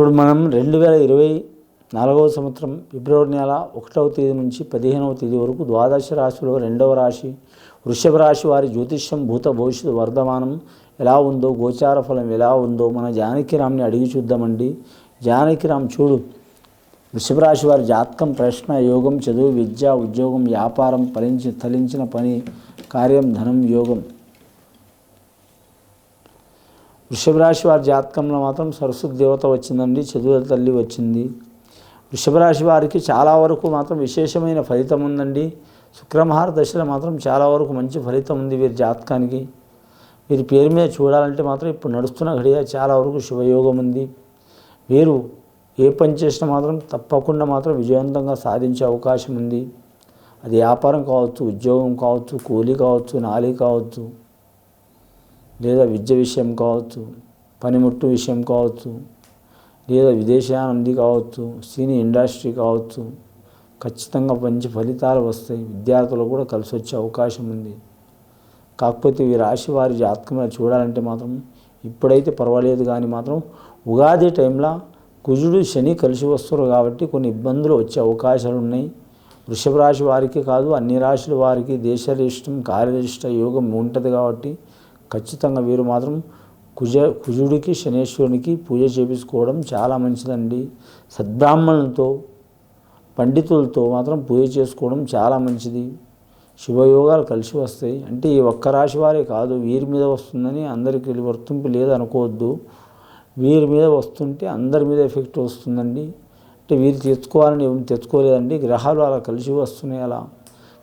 ఇప్పుడు మనం రెండు వేల ఇరవై నాలుగవ సంవత్సరం ఫిబ్రవరి నెల ఒకటవ తేదీ నుంచి పదిహేనవ తేదీ వరకు ద్వాదశ రాశిలో రెండవ రాశి వృషభ రాశి వారి జ్యోతిష్యం భూత భవిష్యత్తు వర్ధమానం ఎలా ఉందో గోచార ఫలం ఎలా ఉందో మన జానకిరామ్ని అడిగి చూద్దామండి. జానకిరామ్ చూడు వృషభ రాశి వారి జాతకం ప్రశ్న యోగం చదువు విద్య ఉద్యోగం వ్యాపారం ఫలించి తలించిన పని కార్యం ధనం యోగం. వృషభ రాశి వారి జాతకంలో మాత్రం సరస్వతి దేవత వచ్చిందండి చదువుల తల్లి వచ్చింది. వృషభ రాశి వారికి చాలా వరకు మాత్రం విశేషమైన ఫలితం ఉందండి. శుక్రమహార దశలో మాత్రం చాలా వరకు మంచి ఫలితం ఉంది వీరి జాతకానికి. వీరి పేరు మీద చూడాలంటే మాత్రం ఇప్పుడు నడుస్తున్న ఘడియ చాలా వరకు శుభయోగం ఉంది. వీరు ఏ పని చేసినా మాత్రం తప్పకుండా మాత్రం విజయవంతంగా సాధించే అవకాశం ఉంది. అది వ్యాపారం కావచ్చు ఉద్యోగం కావచ్చు కూలీ కావచ్చు నాలి కావచ్చు. లేదా విద్య విషయం కావచ్చు పనిముట్టు విషయం కావచ్చు లేదా విదేశానంది కావచ్చు సినీ ఇండస్ట్రీ కావచ్చు ఖచ్చితంగా మంచి ఫలితాలు వస్తాయి విద్యార్థులు కూడా కలిసి వచ్చే అవకాశం ఉంది. కాకపోతే ఈ రాశి వారి జాతకంలో చూడాలంటే మాత్రం ఇప్పుడైతే పర్వాలేదు కానీ మాత్రం ఉగాది టైంలో కుజుడు శని కలిసి వస్తారు కాబట్టి కొన్ని ఇబ్బందులు వచ్చే అవకాశాలు ఉన్నాయి. వృషభ రాశి వారికి కాదు అన్ని రాశుల వారికి దేశరిష్టం కార్యరిష్ట యోగం ఉంటుంది కాబట్టి ఖచ్చితంగా వీరు మాత్రం కుజ కుజుడికి శనేశ్వరునికి పూజ చేపించుకోవడం చాలా మంచిదండి. సద్బ్రాహ్మణులతో పండితులతో మాత్రం పూజ చేసుకోవడం చాలా మంచిది. శుభయోగాలు కలిసి వస్తాయి. అంటే ఈ ఒక్క రాశి వారే కాదు వీరి మీద వస్తుందని అందరికీ వర్తింపు లేదు అనుకోవద్దు వీరి మీద వస్తుంటే అందరి మీద ఎఫెక్ట్ వస్తుందండి. అంటే వీరు తెచ్చుకోవాలని ఏం తెచ్చుకోలేదండి. గ్రహాలు అలా కలిసి వస్తున్నాయి అలా.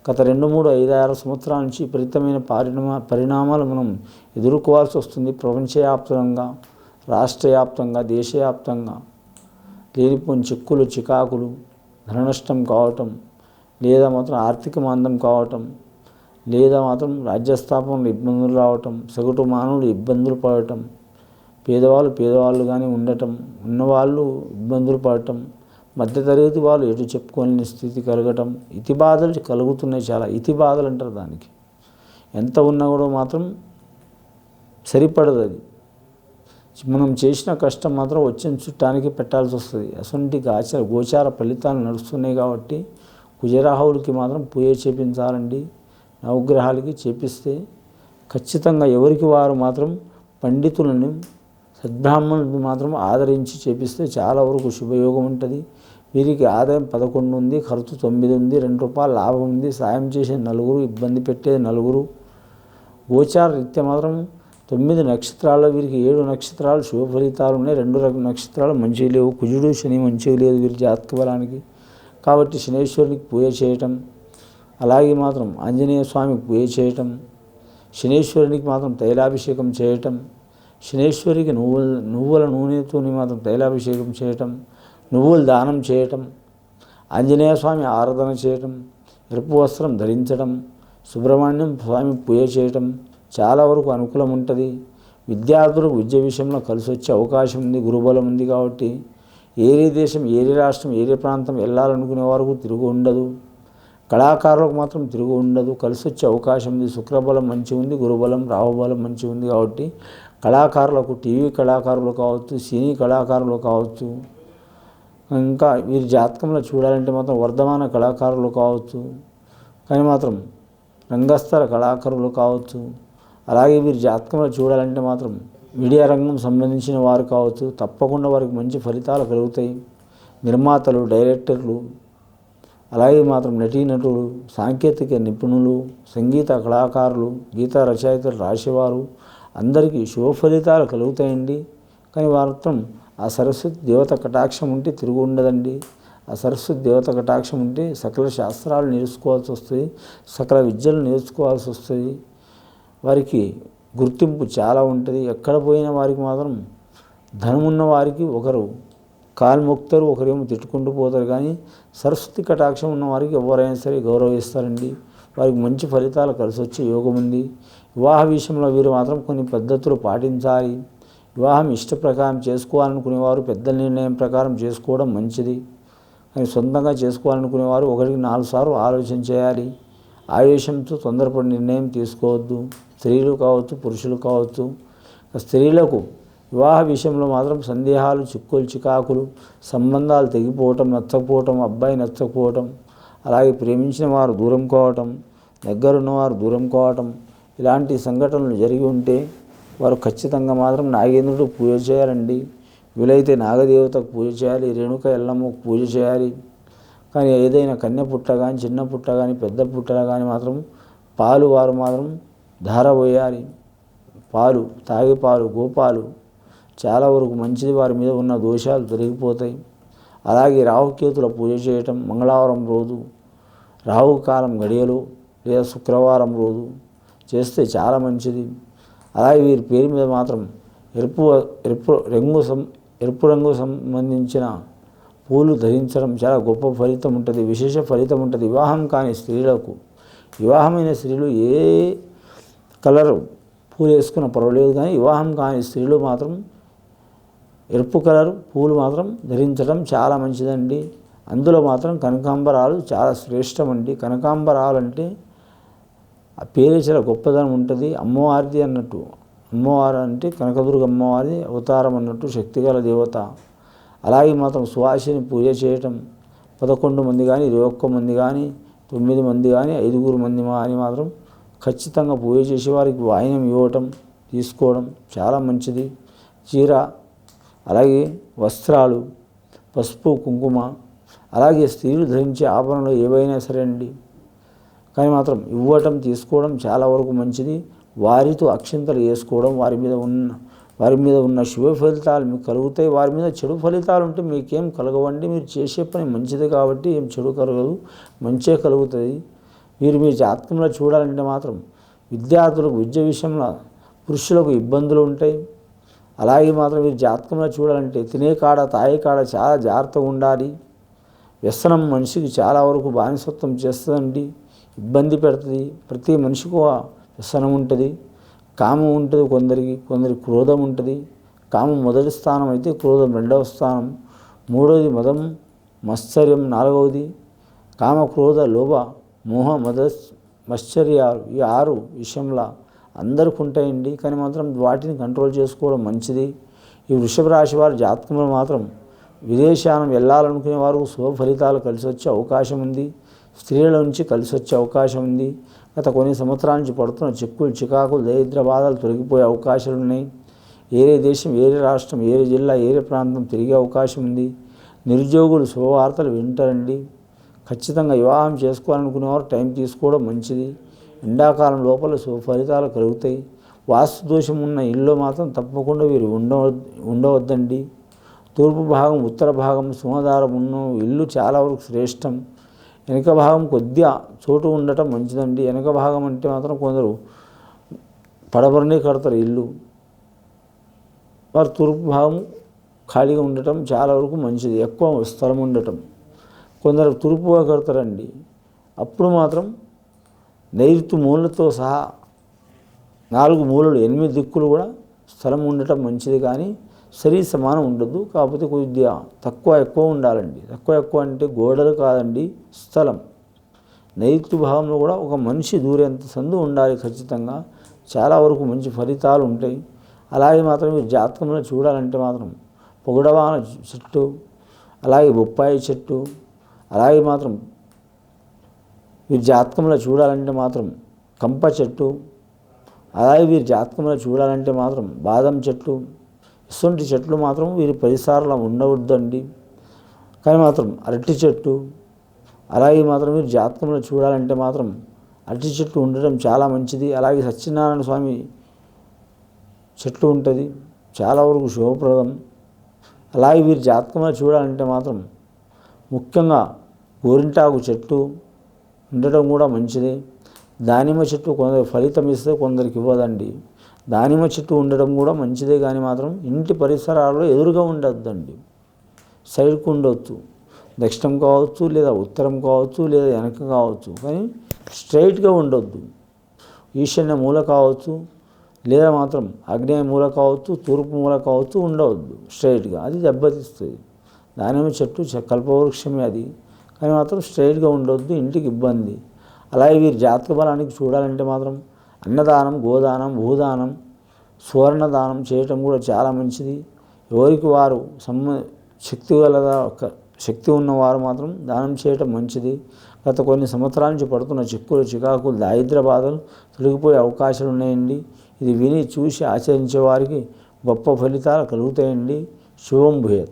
గత రెండు మూడు ఐదు ఆరు సంవత్సరాల నుంచి విపరీతమైన పరిణామ పరిణామాలు మనం ఎదుర్కోవాల్సి వస్తుంది. ప్రపంచవ్యాప్తంగా రాష్ట్రవ్యాప్తంగా దేశవ్యాప్తంగా లేనిపోని చిక్కులు చికాకులు ధన నష్టం కావటం లేదా మాత్రం ఆర్థిక మందం కావటం లేదా మాత్రం రాజ్యస్థాపనలో ఇబ్బందులు రావటం సగటు మానవులు ఇబ్బందులు పడటం పేదవాళ్ళు పేదవాళ్ళుగానే ఉండటం ఉన్నవాళ్ళు ఇబ్బందులు పడటం మధ్యతరగతి వాళ్ళు ఎటు చెప్పుకోలేని స్థితి కలగటం ఇతి బాధలు కలుగుతున్నాయి చాలా. ఇతి బాధలు అంటారు దానికి. ఎంత ఉన్నా కూడా మాత్రం సరిపడదు అది మనం చేసిన కష్టం మాత్రం వచ్చిన చుట్టానికి పెట్టాల్సి వస్తుంది. అసొంటి ఆచార గోచార ఫలితాలు నడుస్తున్నాయి కాబట్టి కుజరాహువులకి మాత్రం పూజ చేపించాలండి. నవగ్రహాలకి చేపిస్తే ఖచ్చితంగా ఎవరికి వారు మాత్రం పండితులను సద్బ్రాహ్మణులను మాత్రం ఆదరించి చేపిస్తే చాలా వరకు శుభయోగం ఉంటుంది. వీరికి ఆదాయం పదకొండు ఉంది ఖర్చు తొమ్మిది ఉంది రెండు రూపాయలు లాభం ఉంది. సాయం చేసే నలుగురు ఇబ్బంది పెట్టేది నలుగురు. గోచార రీత్య మాత్రం తొమ్మిది నక్షత్రాల్లో వీరికి ఏడు నక్షత్రాలు శుభ ఫలితాలు ఉన్నాయి. రెండు నక్షత్రాలు మంచివి లేవు. కుజుడు శని మంచివి లేదు వీరి జాతక బలానికి. కాబట్టి శనేశ్వరునికి పూజ చేయటం అలాగే మాత్రం ఆంజనేయ స్వామికి పూజ చేయటం శనేశ్వరునికి మాత్రం తైలాభిషేకం చేయటం శనేశ్వరికి నువ్వుల నువ్వుల నూనెతోని మాత్రం తైలాభిషేకం చేయటం నువ్వులు దానం చేయటం ఆంజనేయ స్వామి ఆరాధన చేయటం ఎరుపు వస్త్రం ధరించడం సుబ్రహ్మణ్యం స్వామి పూజ చేయటం చాలా వరకు అనుకూలం ఉంటుంది. విద్యార్థులకు విద్య విషయంలో కలిసి వచ్చే అవకాశం ఉంది గురుబలం ఉంది కాబట్టి ఏరే దేశం ఏరే రాష్ట్రం ఏరే ప్రాంతం వెళ్ళాలనుకునే వరకు తిరుగు ఉండదు. కళాకారులకు మాత్రం తిరుగు ఉండదు. కలిసి వచ్చే అవకాశం ఉంది శుక్రబలం మంచి ఉంది గురుబలం రాహుబలం మంచి ఉంది కాబట్టి కళాకారులకు టీవీ కళాకారులు కావచ్చు సినీ కళాకారులు కావచ్చు ఇంకా వీరి జాతకంలో చూడాలంటే మాత్రం వర్ధమాన కళాకారులు కావచ్చు కానీ మాత్రం రంగస్థల కళాకారులు కావచ్చు అలాగే వీరి జాతకంలో చూడాలంటే మాత్రం మీడియా రంగం సంబంధించిన వారు కావచ్చు తప్పకుండా వారికి మంచి ఫలితాలు కలుగుతాయి. నిర్మాతలు డైరెక్టర్లు అలాగే మాత్రం నటీనటులు సాంకేతిక నిపుణులు సంగీత కళాకారులు గీత రచయితలు రాసేవారు అందరికీ శుభ ఫలితాలు కలుగుతాయండి. కానీ మాత్రం ఆ సరస్వతి దేవత కటాక్షం ఉంటే తిరుగు ఉండదండి. ఆ సరస్వతి దేవత కటాక్షం ఉంటే సకల శాస్త్రాలు నేర్చుకోవాల్సి వస్తుంది సకల విద్యలు నేర్చుకోవాల్సి వస్తుంది. వారికి గుర్తింపు చాలా ఉంటుంది. ఎక్కడ పోయిన వారికి మాత్రం ధనమున్న వారికి ఒకరు కాలు మొక్తారు ఒకరేమో తిట్టుకుంటూ పోతారు. కానీ సరస్వతి కటాక్షం ఉన్న వారికి ఎవరైనా సరే గౌరవిస్తారండి. వారికి మంచి ఫలితాలు కలిసి వచ్చే యోగం ఉంది. వివాహ విషయంలో వీరు మాత్రం కొన్ని పద్ధతులు పాటించాలి. వివాహం ఇష్ట ప్రకారం చేసుకోవాలనుకునేవారు పెద్దల నిర్ణయం ప్రకారం చేసుకోవడం మంచిది. కానీ సొంతంగా చేసుకోవాలనుకునేవారు ఒకరికి నాలుగు సార్లు ఆలోచన చేయాలి. ఆవేశంతో తొందరపడి నిర్ణయం తీసుకోవద్దు. స్త్రీలు కావచ్చు పురుషులు కావచ్చు. స్త్రీలకు వివాహ విషయంలో మాత్రం సందేహాలు చిక్కులు చికాకులు సంబంధాలు తెగిపోవటం నచ్చకపోవటం అబ్బాయి నచ్చకపోవటం అలాగే ప్రేమించిన వారు దూరం కావటం దగ్గరున్నవారు దూరం కావటం ఇలాంటి సంఘటనలు జరిగి ఉంటే వారు ఖచ్చితంగా మాత్రం నాగేంద్రుడు పూజ చేయాలండి. వీలైతే నాగదేవతకు పూజ చేయాలి రేణుక ఎల్లమ్మకు పూజ చేయాలి. కానీ ఏదైనా కన్య పుట్ట కానీ చిన్న పుట్ట కానీ పెద్ద పుట్టల కానీ మాత్రం పాలు వారు మాత్రం ధారపోయాలి పాలు తాగి పాలు గోపాలు చాలా వరకు మంచిది. వారి మీద ఉన్న దోషాలు తొలగిపోతాయి. అలాగే రాహుకేతుల పూజ చేయటం మంగళవారం రోజు రాహుకాలం గడియలు లేదా శుక్రవారం రోజు చేస్తే చాలా మంచిది. అలాగే వీరి పేరు మీద మాత్రం ఎరుపు ఎరుపు రంగు సం ఎరుపు రంగు సంబంధించిన పూలు ధరించడం చాలా గొప్ప ఫలితం ఉంటుంది విశేష ఫలితం ఉంటుంది. వివాహం కాని స్త్రీలకు వివాహమైన స్త్రీలు ఏ కలర్ పూలు వేసుకున్న పర్వాలేదు కానీ వివాహం కాని స్త్రీలు మాత్రం ఎరుపు కలర్ పూలు మాత్రం ధరించడం చాలా మంచిదండి. అందులో మాత్రం కనకాంబరాలు చాలా శ్రేష్టమండి కనకాంబరాలు అంటే ఆ పేరు చాలా గొప్పదనం ఉంటుంది. అమ్మవారిది అన్నట్టు. అమ్మవారు అంటే కనకదుర్గ అమ్మవారి అవతారం అన్నట్టు శక్తిగల దేవత. అలాగే మాత్రం సువాసిని పూజ చేయటం పదకొండు మంది కానీ ఇరవై ఒక్క మంది కానీ తొమ్మిది మంది కానీ ఐదుగురు మంది కానీ మాత్రం ఖచ్చితంగా పూజ చేసేవారికి వాయినం ఇవ్వటం తీసుకోవడం చాలా మంచిది. చీర అలాగే వస్త్రాలు పసుపు కుంకుమ అలాగే స్త్రీలు ధరించే ఆభరణలు ఏవైనా సరే అండి. కానీ మాత్రం ఇవ్వటం తీసుకోవడం చాలా వరకు మంచిది. వారితో అక్షింతలు వేసుకోవడం వారి మీద ఉన్న వారి మీద ఉన్న శుభ ఫలితాలు మీకు కలుగుతాయి. వారి మీద చెడు ఫలితాలు ఉంటే మీకేం కలగవండి. మీరు చేసే పని మంచిది కాబట్టి ఏం చెడు కలగదు. మంచే కలుగుతుంది. మీరు మీ జాతకంలో చూడాలంటే మాత్రం విద్యార్థులకు విద్య విషయంలో పురుషులకు ఇబ్బందులు ఉంటాయి. అలాగే మాత్రం మీరు జాతకంలో చూడాలంటే తినే కాడ తాగే కాడ చాలా జాగ్రత్తగా ఉండాలి. వ్యసనం మనిషికి చాలా వరకు బానిసత్వం చేస్తుందండి. ఇబ్బంది పెడుతుంది. ప్రతి మనిషికి వ్యసనం ఉంటుంది. కామం ఉంటుంది కొందరికి కొందరికి క్రోధం ఉంటుంది. కామం మొదటి స్థానం అయితే క్రోధం రెండవ స్థానం. మూడవది మదం మత్సర్యం. నాలుగవది కామ క్రోధ లోభ మోహ మద మశ్చర్యాలు ఈ ఆరు విషయంలో అందరికి ఉంటాయండి. కానీ మాత్రం వాటిని కంట్రోల్ చేసుకోవడం మంచిది. ఈ వృషభ రాశి వారి జాతకంలో మాత్రం విదేశానం వెళ్ళాలనుకునే వారు శుభ ఫలితాలు కలిసి వచ్చే అవకాశం ఉంది. స్త్రీల నుంచి కలిసి వచ్చే అవకాశం ఉంది. గత కొన్ని సంవత్సరాల నుంచి పడుతున్న చిక్కులు చికాకులు దరిద్ర బాధలు తొలగిపోయే అవకాశాలు ఉన్నాయి. ఏరే దేశం ఏరే రాష్ట్రం ఏరే జిల్లా ఏరే ప్రాంతం తిరిగే అవకాశం ఉంది. నిరుద్యోగులు శుభవార్తలు వింటారండి. ఖచ్చితంగా వివాహం చేసుకోవాలనుకునేవారు టైం తీసుకోవడం మంచిది. ఎండాకాలం లోపల శుభ ఫలితాలు కలుగుతాయి. వాస్తు దోషం ఉన్న ఇల్లు మాత్రం తప్పకుండా వీరు ఉండవ ఉండవద్దండి. తూర్పు భాగం ఉత్తర భాగం సుమధారం ఉన్న ఇల్లు చాలా వరకు శ్రేష్టం. వెనక భాగం కొద్దిగా చోటు ఉండటం మంచిదండి. వెనక భాగం అంటే మాత్రం కొందరు పడబరనే కడతారు ఇల్లు. వారు తూర్పు భాగం ఖాళీగా ఉండటం చాలా వరకు మంచిది. ఎక్కువ స్థలం ఉండటం. కొందరు తూర్పుగా కడతారండి. అప్పుడు మాత్రం నైరుతి మూలతో సహా నాలుగు మూలలు ఎనిమిది దిక్కులు కూడా స్థలం ఉండటం మంచిది. కానీ సరి సమానం ఉండదు. కాకపోతే కొద్దిగా తక్కువ ఎక్కువ ఉండాలండి. తక్కువ ఎక్కువ అంటే గోడలు కాదండి స్థలం. నైరుతి భావంలో కూడా ఒక మనిషి దూరేంత సందు ఉండాలి ఖచ్చితంగా. చాలా వరకు మంచి ఫలితాలు ఉంటాయి. అలాగే మాత్రం మీరు జాతకంలో చూడాలంటే మాత్రం పొగడవాన చెట్టు అలాగే బొప్పాయి చెట్టు అలాగే మాత్రం వీరి జాతకంలో చూడాలంటే మాత్రం కంప చెట్టు అలాగే వీరి జాతకంలో చూడాలంటే మాత్రం బాదం చెట్టు ఇటువంటి చెట్లు మాత్రం వీరి పరిసరాల్లో ఉండవద్దండి. కానీ మాత్రం అరటి చెట్టు అలాగే మాత్రం మీరు జాతకంలో చూడాలంటే మాత్రం అరటి చెట్టు ఉండడం చాలా మంచిది. అలాగే సత్యనారాయణ స్వామి చెట్లు ఉంటుంది చాలా వరకు శుభప్రదం. అలాగే వీరి జాతకంలో చూడాలంటే మాత్రం ముఖ్యంగా గోరింటాకు చెట్టు ఉండటం కూడా మంచిది. దానిమ్మ చెట్టు కొందరు ఫలితం ఇస్తే కొందరికి ఇవ్వదండి. దానిమ్మ చెట్టు ఉండడం కూడా మంచిదే కానీ మాత్రం ఇంటి పరిసరాల్లో ఎదురుగా ఉండొద్దండి. సైడ్కు ఉండొచ్చు. దక్షిణం కావచ్చు లేదా ఉత్తరం కావచ్చు లేదా వెనక కావచ్చు కానీ స్ట్రైట్గా ఉండొద్దు. ఈశాన్య మూల కావచ్చు లేదా మాత్రం ఆగ్నేయ మూల కావచ్చు తూర్పు మూల కావచ్చు ఉండవద్దు స్ట్రైట్గా. అది దెబ్బతీస్తుంది. దానిమ్మ చెట్టు కల్పవృక్షమే అది. కానీ మాత్రం స్ట్రైట్గా ఉండొద్దు ఇంటికి ఇబ్బంది. అలాగే వీరి జాతక బలానికి చూడాలంటే మాత్రం అన్నదానం గోదానం భూదానం సువర్ణదానం చేయటం కూడా చాలా మంచిది. ఎవరికి వారు సమ్మ శక్తి గలదా ఒక శక్తి ఉన్నవారు మాత్రం దానం చేయటం మంచిది. గత కొన్ని సంవత్సరాల నుంచి పడుతున్న చిక్కులు చికాకులు దారిద్ర బాధలు తొలగిపోయే అవకాశాలు ఉన్నాయండి. ఇది విని చూసి ఆచరించే వారికి గొప్ప ఫలితాలు కలుగుతాయండి. శుభం భూయత్.